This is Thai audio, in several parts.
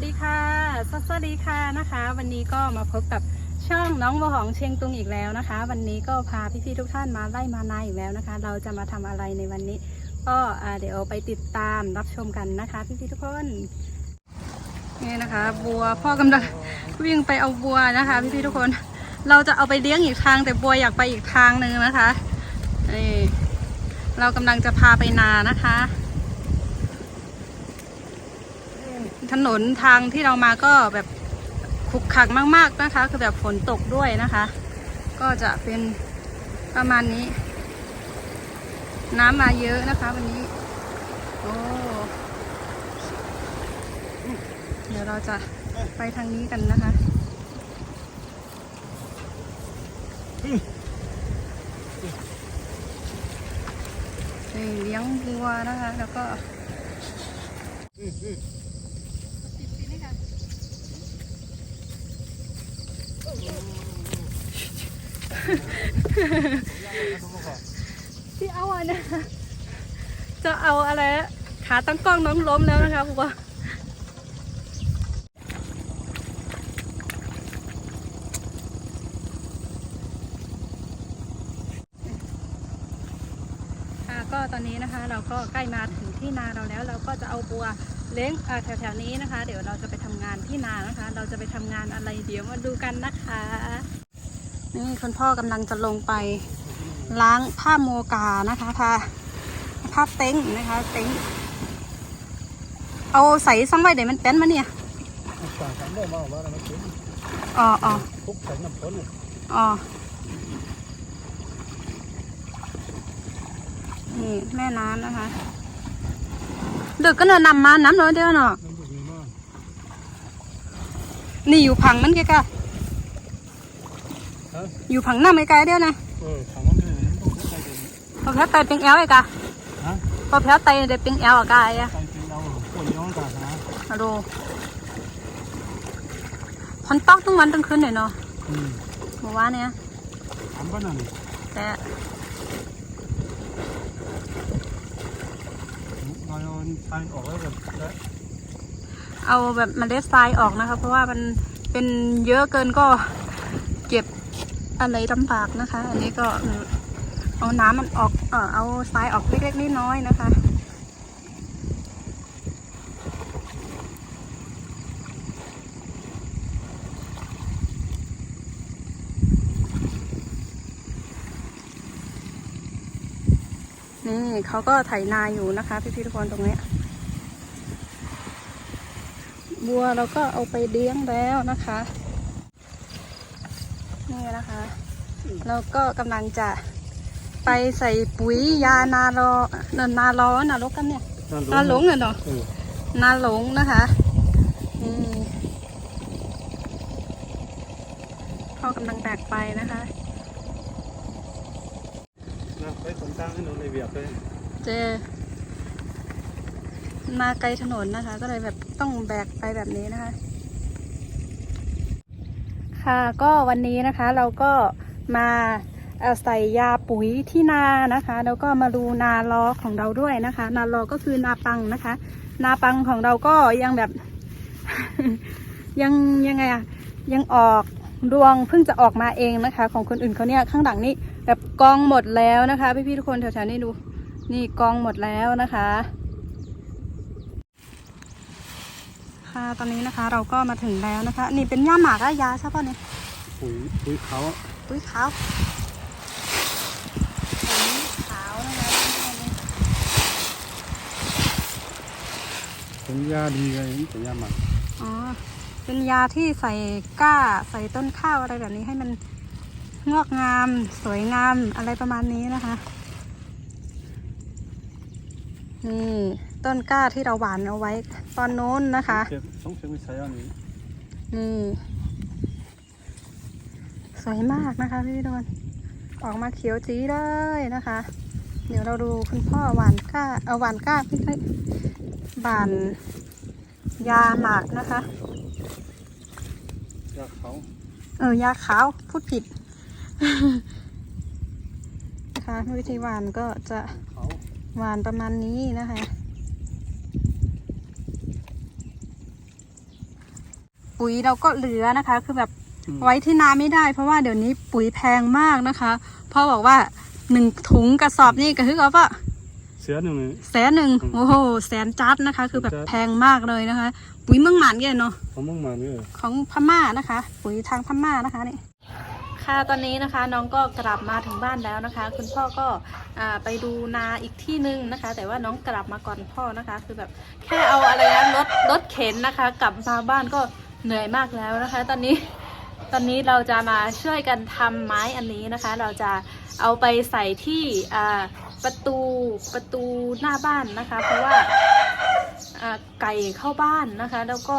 วัสดีค่ะ สวัสดีค่ะนะคะ วันนี้ก็มาพบกับช่องน้องบัวหองเชียงตุงอีกแล้วนะคะ วันนี้ก็พาพี่ๆทุกท่านมาไล่มานาอีกแล้วนะคะ เราจะมาทำอะไรในวันนี้ ก็เดี๋ยวไปติดตามรับชมกันนะคะพี่ๆทุกคนนี่นะคะ บัวพ่อกำลังวิ่งไปเอาบัวนะคะพี่ๆทุกคน เราจะเอาไปเลี้ยงอีกทาง แต่บัวอยากไปอีกทางหนึ่งนะคะนี่เรากำลังจะพาไปนานะคะ ถนนทางที่เรามาก็แบบขรุกขักมากๆนะคะ คือแบบฝนตกด้วยนะคะ ก็จะเป็นประมาณนี้ น้ำมาเยอะนะคะวันนี้ โอ้เดี๋ยวเราจะไปทางนี้กันนะคะนี่เลี้ยงวัวนะคะ แล้วก็ ที่เอาอะนะจะเอาอะไรขาตั้งกล้องน้องล้มแล้วนะคะครูบาค่ะก็ตอนนี้นะคะเราก็ใกล้มาถึงที่นาเราแล้ว เราก็จะเอาบัวเลี้ยงแถวๆนี้นะคะ เดี๋ยวเราจะไปทำงานที่นานะคะ เราจะไปทำงานอะไรเดี๋ยวมาดูกันนะคะ นี่คุณพ่อกำลังจะลงไปล้างผ้าโมกานะคะผ้าผ้าเต็งนะคะ เต็งเอาใส่ซังไว้เดี๋ยวมันเป็นมาเนี่ยอ๋ออ๋ออ๋อนี่แม่น้ำนะคะเดึกก็เนินนำมาน้ำเนาะเดียวเนาะนี่อยู่ผังมันไกลฮะๆ อยู่ผังน้ำไกลๆเดียวนะเออถังมันคือต้องใส่เป็นพอแพ้ไตเป็นแอลไอ้กะฮะพอแพ้ไตเดี๋ยวเป็นแอลอะกะไอ้อะใส่เป็นเราคนย้อนกันนะมาดูฝนตกทั้งวันทั้งคืนเลยเนาะอืมเมื่อวานเนี่ยทำบ้านนั่นแต่เราโยนไปออกแล้วแบบแล้วเอาแบบเมล็ดทรายออกนะคะ เพราะว่ามันเป็นเยอะเกินก็เก็บ อะไรลำบากนะคะ อันนี้ก็เอาน้ำมันออก เออเอาทรายออกเล็กๆน้อยๆนะคะนี่เขาก็ไถนาอยู่นะคะ พี่ๆทุกคนตรงนี้บัวเราก็เอาไปเลี้ยงแล้วนะคะ นี่นะคะเราก็กำลังจะไปใส่ปุ๋ยยานารอเนินนาล้อนาลกกันเนี่ยนาหลงเนี่ยเนาะเออนาหลงนะคะนี่พ่อกำลังแบกไปนะคะนะไปตรงกลางให้หนูในเบียบเลยเจมาไกลถนนนะคะ ก็เลยแบบต้องแบกไปแบบนี้นะคะ ค่ะก็วันนี้นะคะเราก็มาใส่ยาปุ๋ยที่นานะคะ แล้วก็มาดูนาลอของเราด้วยนะคะ นาลอก็คือนาปังนะคะ นาปังของเราก็ยังแบบ ยังยังไงอะยังออกรวงเพิ่งจะออกมาเองนะคะ ของคนอื่นเขาเนี่ยข้างหลังนี่แบบกองหมดแล้วนะคะ พี่ๆทุกคนแถวๆนี้ดู นี่กองหมดแล้วนะคะ ค่ะตอนนี้นะคะเราก็มาถึงแล้วนะคะ นี่เป็นย่าหมากอะยาใช่ป่ะเนี่ยปุ๋ยปุ๋ยเขาปุ๋ยขาวปุ๋ยขาวนะคะเป็นยาดีเลยเป็นยาหมักอ๋อ เป็นยาที่ใส่ก้าใส่ต้นข้าวอะไรแบบนี้ให้มันงอกงาม สวยงามอะไรประมาณนี้นะคะ นี่ ต้นกล้าที่เราหวานเอาไว้ตอนโน้นนะคะเก็บต้องเชื่อไม่ใช่อันนี้นี่ สวยมากนะคะพี่ดอนออกมาเขียวจีเลยนะคะ เดี๋ยวเราดูคุณพ่อหวานก้าเอาหวานก้าพี่ให้หวานยาหมากนะคะยาเขาเออยาขาวพูดผิดนะคะวิธีหวานก็จะเขาหวานประมาณนี้นะคะ ปุ๋ยเราก็เหลือนะคะ คือแบบอืมไว้ที่นาไม่ได้ เพราะว่าเดี๋ยวนี้ปุ๋ยแพงมากนะคะพ่อบอกว่าหนึ่งถุงกระสอบนี่ก็คือเอาว่าเสือหนึ่งแสนหนึ่งอืมโอ้โหแสนจัดนะคะ คือแบบจัดแพงมากเลยนะคะ ปุ๋ยเมืองหมันแกเนาะผมมึงมาเนี่ยของพม่านะคะ ปุ๋ยทางพม่านะคะนี่ค่ะตอนนี้นะคะน้องก็กลับมาถึงบ้านแล้วนะคะ คุณพ่อก็อ่าไปดูนาอีกที่นึงนะคะ แต่ว่าน้องกลับมาก่อนพ่อนะคะ คือแบบแค่เอาอะไรนะรถรถเข็นนะคะ กลับมาบ้านก็ เหนื่อยมากแล้วนะคะ ตอนนี้ตอนนี้เราจะมาช่วยกันทำไม้อันนี้นะคะ เราจะเอาไปใส่ที่ประตูประตูหน้าบ้านนะคะ เพราะว่าไก่เข้าบ้านนะคะ แล้วก็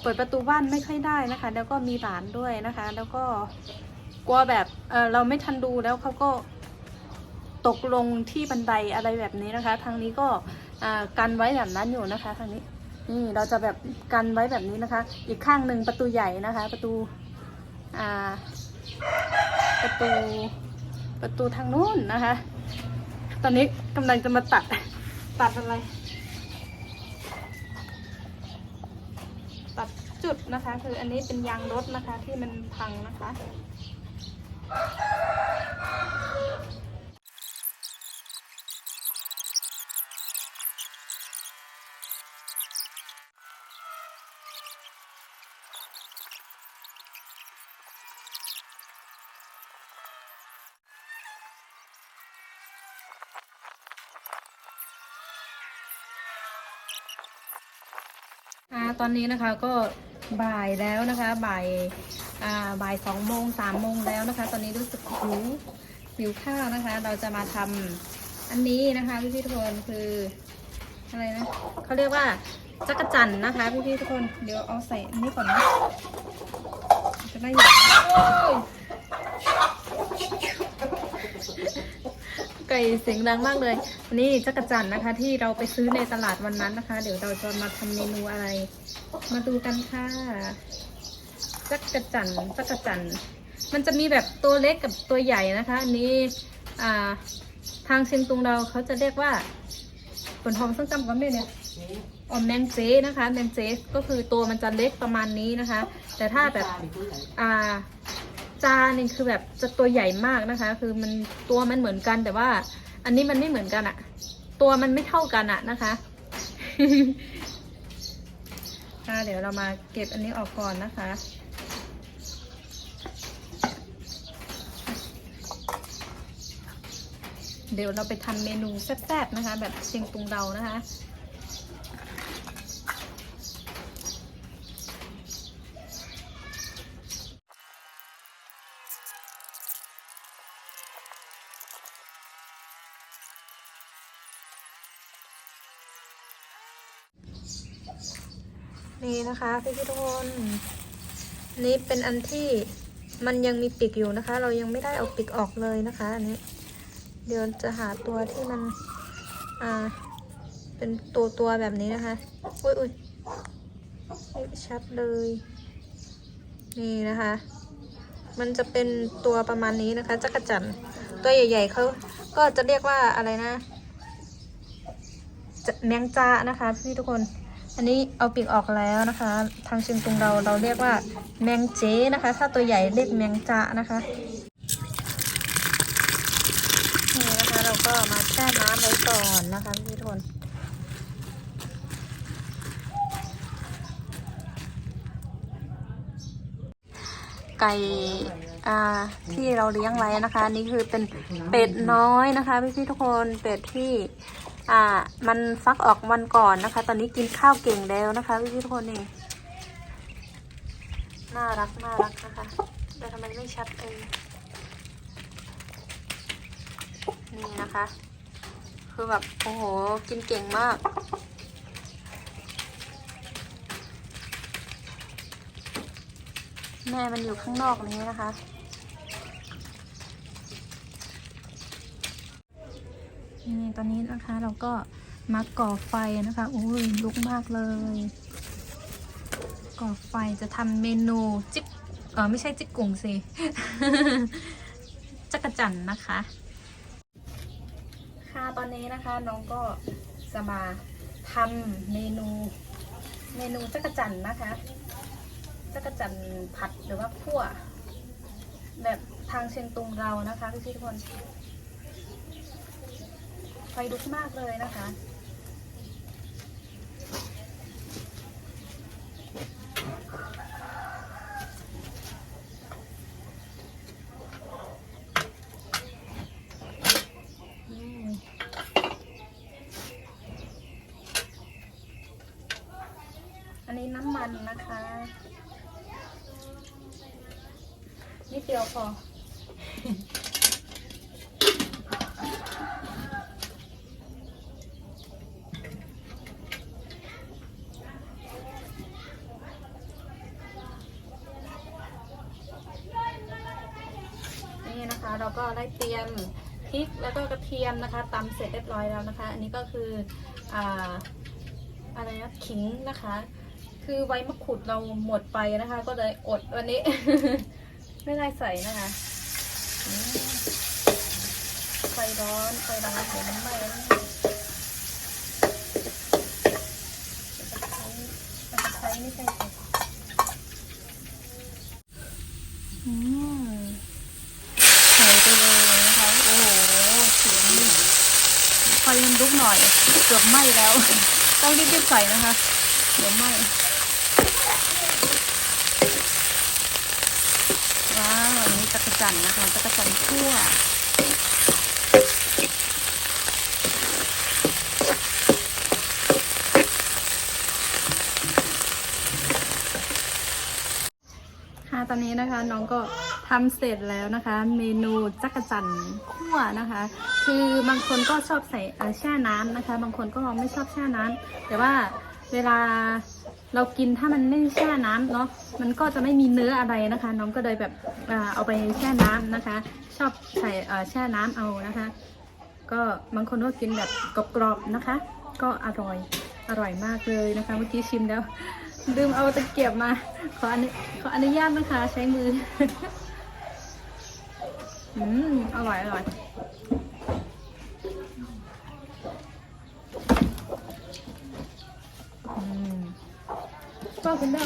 เปิดประตูบ้านไม่ค่อยได้นะคะ แล้วก็มีหลานด้วยนะคะ แล้วก็กลัวแบบเเราไม่ทันดูแล้วเขาก็ตกลงที่บันไดอะไรแบบนี้นะคะ ทางนี้ก็กันไว้แบบนั้นอยู่นะคะทางนี้ นี่เราจะแบบกันไว้แบบนี้นะคะ อีกข้างหนึ่งประตูใหญ่นะคะ ประตูอ่าประตูประตูทางนู้นนะคะ ตอนนี้กำลังจะมาตัดตัดอะไร ตัดจุดนะคะ คืออันนี้เป็นยางรถนะคะที่มันพังนะคะ ตอนนี้นะคะก็บ่ายแล้วนะคะบ่ายอ่าบ่ายสองโมงสามโมงแล้วนะคะ ตอนนี้รู้สึกหิวหิวข้าวนะคะ เราจะมาทำอันนี้นะคะพี่พี่ๆทุกคนคืออะไรนะเขาเรียกว่าจักรจันนะคะพี่พี่ๆทุกคนเดี๋ยวเอาใส่นนี้ก่อนนะจะได้เห็น ไก่เสียงดังมากเลยอันนี้จักรจันนะคะ ที่เราไปซื้อในตลาดวันนั้นนะคะ เดี๋ยวเราจะมาทำเมนูอะไร มาดูกันค่ะจักรจันจักรจันมันจะมีแบบตัวเล็กกับตัวใหญ่นะคะอันนี้อ่าทางเชียงตุงเราเขาจะเรียกว่าผลทองซึ่งจำกันไม่เนี่ยอ๋อแมงเจนะคะแมงเจก็คือตัวมันจะเล็กประมาณนี้นะคะ แต่ถ้าแบบอ่า จานี่คือแบบจะตัวใหญ่มากนะคะ คือมันตัวมันเหมือนกันแต่ว่าอันนี้มันไม่เหมือนกันอะตัวมันไม่เท่ากันอะนะคะค่ะเดี๋ยวเรามาเก็บอันนี้ออกก่อนนะคะ เดี๋ยวเราไปทำเมนูแซ่บๆนะคะ แบบเชียงตุงเรานะคะ นี่นะคะพี่พี่ทุกคนนี่เป็นอันที่มันยังมีปีกอยู่นะคะ เรายังไม่ได้เอาปีกออกเลยนะคะอันนี้เดี๋ยวจะหาตัวที่มันอ่าเป็นตัวตัวแบบนี้นะคะอุ้ยอุ้ยไม่ชัดเลย นี่นะคะ มันจะเป็นตัวประมาณนี้นะคะจักรจันทร์ตัวใหญ่ ๆเขาก็จะเรียกว่าอะไรนะแมงจานะคะ พี่ทุกคน อันนี้เอาปีกออกแล้วนะคะ ทางเชียงตุงเราเราเรียกว่าแมงเจนะคะ ถ้าตัวใหญ่เรียกแมงจานะคะนี่นะคะเราก็มาแช่น้ำไว้ก่อนนะคะพี่ทุกคนไก่อ่าที่เราเลี้ยงไว้นะคะนี่คือเป็นเป็ดน้อยนะคะพี่พี่ๆทุกคนเป็ดที่ อ่า มันฟักออกวันก่อนนะคะ ตอนนี้กินข้าวเก่งแล้วนะคะพี่พี่ๆทุกคนนี่น่ารักน่ารักนะคะแต่ทำไมไม่ชัดเองนี่นะคะ คือแบบโอ้โหกินเก่งมากแม่มันอยู่ข้างนอกนี้นะคะ นี่ตอนนี้นะคะเราก็มาก่อไฟนะคะอุ้ยลุกมากเลย ก่อไฟจะทำเมนูจิ๊กเออไม่ใช่จิ๊กกุ่งสิจักรจันนะคะ ค่ะตอนนี้นะคะน้องก็จะมาทำเมนู เมนูจักรจันนะคะจักรจันผัดหรือว่าคั่วแบบทางเชียงตุงเรานะคะพี่ทุกคน ฟลุกมากเลยนะคะ อันนี้น้ำมันนะคะ นิดเดียวพอ นี่นะคะ เราก็ได้เตรียมพริกแล้วก็กระเทียมนะคะตำเสร็จเรียบร้อยแล้วนะคะ อันนี้ก็คืออ่าอะไรนะขิงนะคะ คือใบมะกรูดเราหมดไปนะคะ ก็เลยอดวันนี้ ไม่ได้ใส่นะคะไฟร้อนไฟร้อนเดี๋ยวมันไหม้แล้วนะตะไคร้ตะไคร้ไม่ใช่อืม ใส่ไปเลยนะคะ โอ้โห เสียงนี่ไฟมันลุกหน่ อยเกือบไหม้แล้ว ต้องรีบๆใส่นะคะ เดี๋ยวไหม้ว้าวอันนี้จักรจันนะคะจักรจันคั่วค่ะตอนนี้นะคะน้องก็ทำเสร็จแล้วนะคะ เมนูจักรจันคั่วนะคะ คือบางคนก็ชอบใส่แช่น้ำนะคะ บางคนก็ไม่ชอบแช่น้ำแต่ว่าเวลาเรากินถ้ามันไม่แช่น้ำเนาะมันก็จะไม่มีเนื้ออะไรนะคะ น้องก็เลยแบบเอาไปแช่น้ำนะคะ ชอบใส่แช่น้ำเอานะคะ ก็บางคนก็กินแบบกรอบๆนะคะ ก็อร่อยอร่อยมากเลยนะคะ เมื่อกี้ชิมแล้วลืมเอาตะเกียบมาขออนุขออนุญาตนะคะ ใช้มือ อืมอร่อยอร่อย พ่อกินได้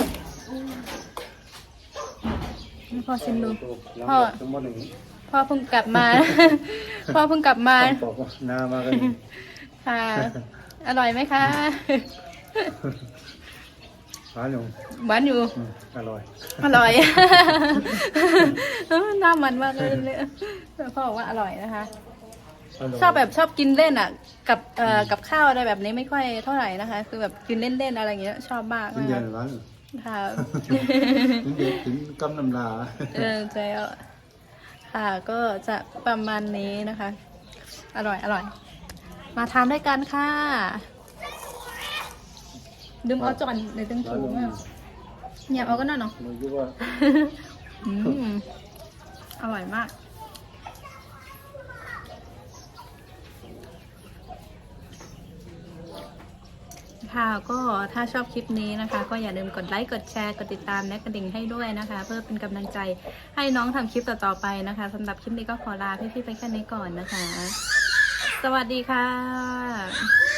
พ่อชิมดูพ่อพ่อเพิ่งกลับมา พ่อเพิ่งกลับมาบอกว่านามากันค่ะ อร่อยไหมคะร้านหนึ่หวานอยู่ อร่อย อร่อยหน้ามันมากเลยเนี่ยพ่อบอกว่าอร่อยนะคะ ชอบแบบชอบกินเล่นอะ กับเอ่อกับข้าวอะไรแบบนี้ไม่ค่อยเท่าไหร่นะคะ คือแบบกินเล่นๆอะไรอย่างเงี้ยชอบมากกินนะเย็คะนร้านค่ะกินเด็กกินกำน้ำลาเออใจอะค่ะก็จะประมาณนี้นะคะ อร่อยอร่อย มาทานด้วยกันค่ะ ดื่มเอาจอนในตึงร้านถูหนึ่งมากเหยียบเอาก็น่าเนาะ มันคิดว่าอืมอร่อยมาก ค่ะ ก็ถ้าชอบคลิปนี้นะคะ ก็อย่าลืมกดไลค์ กดแชร์ กดติดตามและกระดิ่งให้ด้วยนะคะ เพื่อเป็นกำลังใจให้น้องทำคลิปต่อๆไปนะคะสำหรับคลิปนี้ก็ขอลาพี่ๆไปแค่นี้ก่อนนะคะ สวัสดีค่ะ